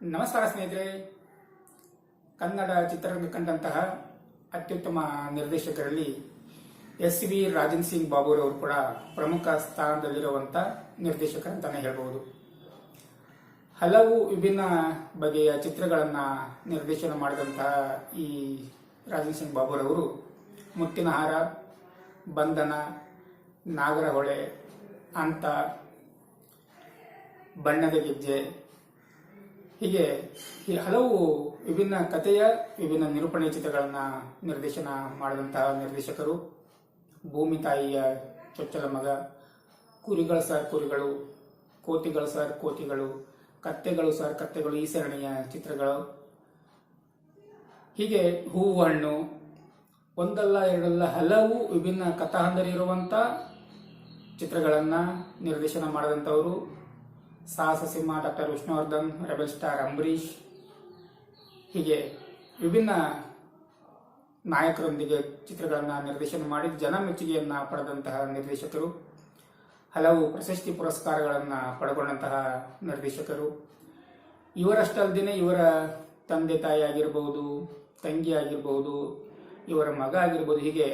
ನಮಸ್ಕಾರ ಸ್ನೇಹಿತರೆ. ಕನ್ನಡ ಚಿತ್ರರಂಗ ಕಂಡಂತಹ ಅತ್ಯುತ್ತಮ ನಿರ್ದೇಶಕರಲ್ಲಿ ಎಸ್ ವಿ ರಾಜನ್ ಸಿಂಗ್ ಬಾಬುರವರು ಕೂಡ ಪ್ರಮುಖ ಸ್ಥಾನದಲ್ಲಿರುವಂಥ ನಿರ್ದೇಶಕರಂತಾನೆ ಹೇಳ್ಬೋದು ಹಲವು ವಿಭಿನ್ನ ಬಗೆಯ ಚಿತ್ರಗಳನ್ನು ನಿರ್ದೇಶನ ಮಾಡಿದಂತಹ ಈ ರಾಜನ್ ಸಿಂಗ್ ಬಾಬುರವರು ಮುತ್ತಿನ ಹಾರ ಬಂಧನ, ನಾಗರಹೊಳೆ ಅಂತ ಬಣ್ಣದ ಗೆಜ್ಜೆ ಹೀಗೆ ಈ ಹಲವು ವಿಭಿನ್ನ ಕಥೆಯ, ವಿಭಿನ್ನ ನಿರೂಪಣೆ ಚಿತ್ರಗಳನ್ನು ನಿರ್ದೇಶನ ಮಾಡಿದಂತಹ ನಿರ್ದೇಶಕರು, ಭೂಮಿ ತಾಯಿಯ ಚೊಚ್ಚಲ ಮಗ, ಕುರಿಗಳ ಸರ್ ಕುರಿಗಳು, ಕೋತಿಗಳು ಸರ್ ಕೋತಿಗಳು, ಕತ್ತೆಗಳು ಸರ್ ಕತ್ತೆಗಳು, ಈ ಸರಣಿಯ ಚಿತ್ರಗಳು. ಹೀಗೆ ಹೂವು, ಹಣ್ಣು, ಒಂದಲ್ಲ ಎರಡಲ್ಲ ಹಲವು ವಿಭಿನ್ನ ಕಥಾಹಂದರಿರುವಂತ ಚಿತ್ರಗಳನ್ನು ನಿರ್ದೇಶನ ಮಾಡಿದಂಥವರು ಸಾಹಸ ಸಿಂಹ doctor Vishnuvardhan, rebel star Ambareesh, ಹೀಗೆ ವಿಭಿನ್ನ ನಾಯಕರೊಂದಿಗೆ ಚಿತ್ರಗಳನ್ನು ನಿರ್ದೇಶನ ಮಾಡಿ ಜನ ಮೆಚ್ಚುಗೆಯನ್ನು ಪಡೆದಂತಹ ನಿರ್ದೇಶಕರು, ಹಲವು ಪ್ರಶಸ್ತಿ ಪುರಸ್ಕಾರಗಳನ್ನು ಪಡೆಕೊಂಡಂತಹ ನಿರ್ದೇಶಕರು. ಇವರಷ್ಟಲ್ದೇ ಇವರ ತಂದೆ ತಾಯಿ ಆಗಿರಬಹುದು ತಂಗಿ ಆಗಿರಬಹುದು ಇವರ ಮಗ ಆಗಿರ್ಬೋದು, ಹೀಗೆ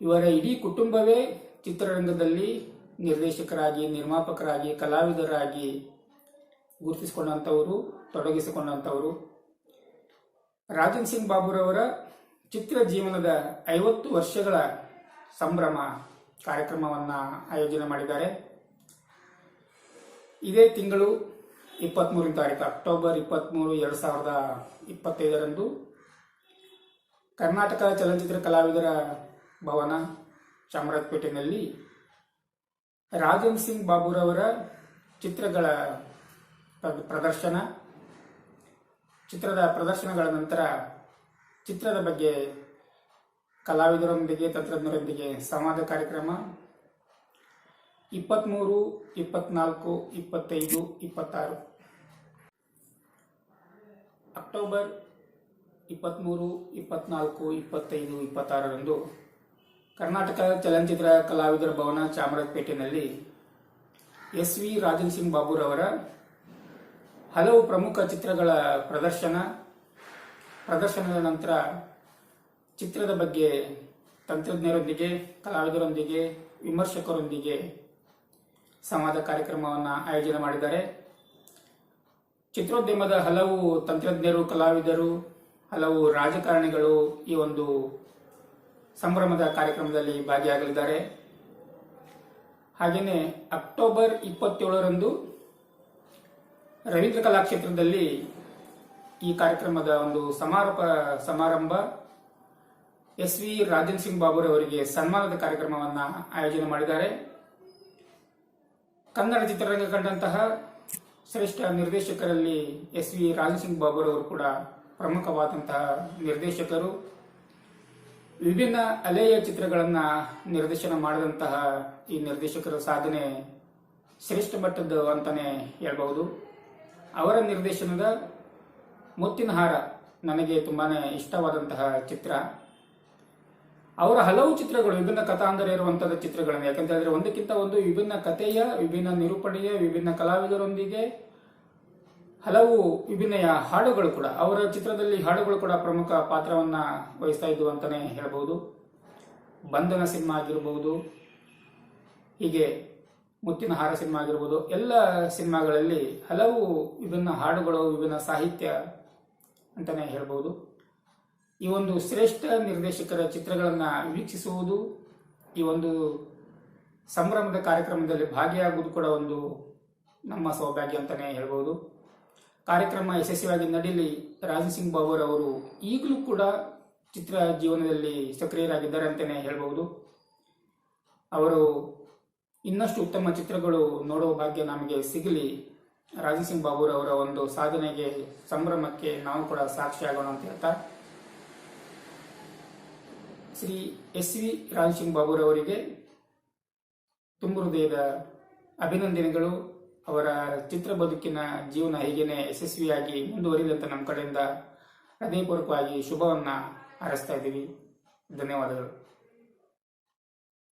ಇವರ ಇಡೀ ಕುಟುಂಬವೇ ಚಿತ್ರರಂಗದಲ್ಲಿ ನಿರ್ದೇಶಕರಾಗಿ, ನಿರ್ಮಾಪಕರಾಗಿ, ಕಲಾವಿದರಾಗಿ ಗುರುತಿಸಿಕೊಂಡಂಥವರು, ತೊಡಗಿಸಿಕೊಂಡಂಥವರು. ರಾಜನ್ ಸಿಂಗ್ ಬಾಬುರವರ ಚಿತ್ರ ಜೀವನದ ಐವತ್ತು ವರ್ಷಗಳ ಸಂಭ್ರಮ ಕಾರ್ಯಕ್ರಮವನ್ನು ಆಯೋಜನೆ ಮಾಡಿದ್ದಾರೆ. ಇದೇ ತಿಂಗಳು ಇಪ್ಪತ್ತ್ಮೂರನೇ ತಾರೀಕು, ಅಕ್ಟೋಬರ್ ಇಪ್ಪತ್ತ್ಮೂರು ಎರಡು ಸಾವಿರದ ಇಪ್ಪತ್ತೈದರಂದು ಕರ್ನಾಟಕ ಚಲನಚಿತ್ರ ಕಲಾವಿದರ ಭವನ ಚಾಮರಾಜಪೇಟೆಯಲ್ಲಿ ರಾಜನ್ ಸಿಂಗ್ ಬಾಬುರವರ ಚಿತ್ರಗಳ ಪ್ರ- ಪ್ರದರ್ಶನ. ಚಿತ್ರದ ಪ್ರದರ್ಶನಗಳ ನಂತರ ಚಿತ್ರದ ಬಗ್ಗೆ ಕಲಾವಿದರೊಂದಿಗೆ, ತಂತ್ರಜ್ಞರೊಂದಿಗೆ ಸಂವಾದ ಕಾರ್ಯಕ್ರಮ. ಇಪ್ಪತ್ತ್ಮೂರು ಇಪ್ಪತ್ನಾಲ್ಕು, ಇಪ್ಪತ್ತೈದು, ಇಪ್ಪತ್ತಾರು. ಅಕ್ಟೋಬರ್ ಇಪ್ಪತ್ತ್ಮೂರು ಇಪ್ಪತ್ನಾಲ್ಕು, ಇಪ್ಪತ್ತೈದು, ಇಪ್ಪತ್ತಾರರಂದು ಕರ್ನಾಟಕ ಚಲನಚಿತ್ರ ಕಲಾವಿದರ ಭವನ ಚಾಮರಾಜಪೇಟೆಯಲ್ಲಿ ಎಸ್ ವಿ ರಾಜನ್ ಸಿಂಗ್ ಬಾಬುರವರ ಹಲವು ಪ್ರಮುಖ ಚಿತ್ರಗಳ ಪ್ರದರ್ಶನ, ಪ್ರದರ್ಶನದ ನಂತರ ಚಿತ್ರದ ಬಗ್ಗೆ ತಂತ್ರಜ್ಞರೊಂದಿಗೆ, ಕಲಾವಿದರೊಂದಿಗೆ, ವಿಮರ್ಶಕರೊಂದಿಗೆ ಸಂವಾದ ಕಾರ್ಯಕ್ರಮವನ್ನು ಆಯೋಜನೆ ಮಾಡಿದ್ದಾರೆ. ಚಿತ್ರೋದ್ಯಮದ ಹಲವು ತಂತ್ರಜ್ಞರು, ಕಲಾವಿದರು, ಹಲವು ರಾಜಕಾರಣಿಗಳು ಈ ಒಂದು ಸಂಭ್ರಮದ ಕಾರ್ಯಕ್ರಮದಲ್ಲಿ ಭಾಗಿಯಾಗಲಿದ್ದಾರೆ. ಹಾಗೆಯೇ ಅಕ್ಟೋಬರ್ ಇಪ್ಪತ್ತೇಳರಂದು ರವೀಂದ್ರ ಕಲಾಕ್ಷೇತ್ರದಲ್ಲಿ ಈ ಕಾರ್ಯಕ್ರಮದ ಒಂದು ಸಮಾರೋಪ, ಸಮಾರಂಭ ಎಸ್ ವಿ ರಾಜನ್ ಸಿಂಗ್ ಬಾಬುರ್ ಅವರಿಗೆ ಸನ್ಮಾನದ ಕಾರ್ಯಕ್ರಮವನ್ನು ಆಯೋಜನೆ ಮಾಡಿದ್ದಾರೆ. ಕನ್ನಡ ಚಿತ್ರರಂಗ ಕಂಡಂತಹ ಶ್ರೇಷ್ಠ ನಿರ್ದೇಶಕರಲ್ಲಿ ಎಸ್ ವಿ ರಾಜನ್ ಸಿಂಗ್ ಬಾಬುರ್ ಅವರು ಕೂಡ ಪ್ರಮುಖವಾದಂತಹ ನಿರ್ದೇಶಕರು. ವಿಭಿನ್ನ ಅಲೆಯ ಚಿತ್ರಗಳನ್ನು ನಿರ್ದೇಶನ ಮಾಡಿದಂತಹ ಈ ನಿರ್ದೇಶಕರ ಸಾಧನೆ ಶ್ರೇಷ್ಠ ಮಟ್ಟದ್ದು ಅಂತಾನೆ ಹೇಳಬಹುದು. ಅವರ ನಿರ್ದೇಶನದ ಮುತ್ತಿನ ಹಾರ ನನಗೆ ತುಂಬಾನೇ ಇಷ್ಟವಾದಂತಹ ಚಿತ್ರ. ಅವರ ಹಲವು ಚಿತ್ರಗಳು ವಿಭಿನ್ನ ಕಥಾಂದರ ಇರುವಂತಹ ಚಿತ್ರಗಳನ್ನು, ಯಾಕಂತ ಹೇಳಿದ್ರೆ ಒಂದಕ್ಕಿಂತ ಒಂದು ವಿಭಿನ್ನ ಕಥೆಯ, ವಿಭಿನ್ನ ನಿರೂಪಣೆಯ, ವಿಭಿನ್ನ ಕಲಾವಿದರೊಂದಿಗೆ ಹಲವು ವಿಭಿನ್ನ ಹಾಡುಗಳು ಕೂಡ, ಅವರ ಚಿತ್ರದಲ್ಲಿ ಹಾಡುಗಳು ಕೂಡ ಪ್ರಮುಖ ಪಾತ್ರವನ್ನ ವಹಿಸ್ತಾ ಇದ್ವು ಅಂತಾನೆ ಹೇಳಬಹುದು. ಬಂಧನ ಸಿನಿಮಾ ಆಗಿರಬಹುದು, ಹೀಗೆ ಮುತ್ತಿನ ಹಾರ ಸಿನಿಮಾ ಆಗಿರ್ಬೋದು, ಎಲ್ಲ ಸಿನಿಮಾಗಳಲ್ಲಿ ಹಲವು ವಿಭಿನ್ನ ಹಾಡುಗಳು, ವಿಭಿನ್ನ ಸಾಹಿತ್ಯ ಅಂತಾನೆ ಹೇಳ್ಬೋದು ಈ ಒಂದು ಶ್ರೇಷ್ಠ ನಿರ್ದೇಶಕರ ಚಿತ್ರಗಳನ್ನು ವೀಕ್ಷಿಸುವುದು, ಈ ಒಂದು ಸಂಭ್ರಮದ ಕಾರ್ಯಕ್ರಮದಲ್ಲಿ ಭಾಗಿಯಾಗುವುದು ಕೂಡ ಒಂದು ನಮ್ಮ ಸೌಭಾಗ್ಯ ಅಂತಾನೆ ಹೇಳ್ಬೋದು ಕಾರ್ಯಕ್ರಮ ಯಶಸ್ವಿಯಾಗಿ ನಡೀಲಿ. ರಾಜನ್ ಸಿಂಗ್ ಬಾಬೂರ್ ಅವರು ಈಗಲೂ ಕೂಡ ಚಿತ್ರ ಜೀವನದಲ್ಲಿ ಸಕ್ರಿಯರಾಗಿದ್ದಾರೆ ಅಂತಾನೆ ಹೇಳಬಹುದು. ಅವರು ಇನ್ನಷ್ಟು ಉತ್ತಮ ಚಿತ್ರಗಳು ನೋಡುವ ಭಾಗ್ಯ ನಮಗೆ ಸಿಗಲಿ. ರಾಜನ್ ಸಿಂಗ್ ಬಾಬುರ್ ಅವರ ಒಂದು ಸಾಧನೆಗೆ, ಸಂಭ್ರಮಕ್ಕೆ ನಾವು ಕೂಡ ಸಾಕ್ಷಿಯಾಗೋಣ ಅಂತ ಹೇಳ್ತಾ. ಶ್ರೀ ಎಸ್ ವಿ ರಾಜನ್ ಸಿಂಗ್ ಬಾಬುರ್ ಅವರಿಗೆ ತುಂಬು ಹೃದಯದ ಅಭಿನಂದನೆಗಳು. ಅವರ ಚಿತ್ರ ಬದುಕಿನ ಜೀವನ ಹೀಗೇನೆ ಯಶಸ್ವಿಯಾಗಿ ಮುಂದುವರಿದಂತೆ ನಮ್ಮ ಕಡೆಯಿಂದ ಹೃದಯಪೂರ್ವಕವಾಗಿ ಶುಭವನ್ನ ಹಾರೈಸ್ತಾ ಇದ್ದೀವಿ. ಧನ್ಯವಾದಗಳು.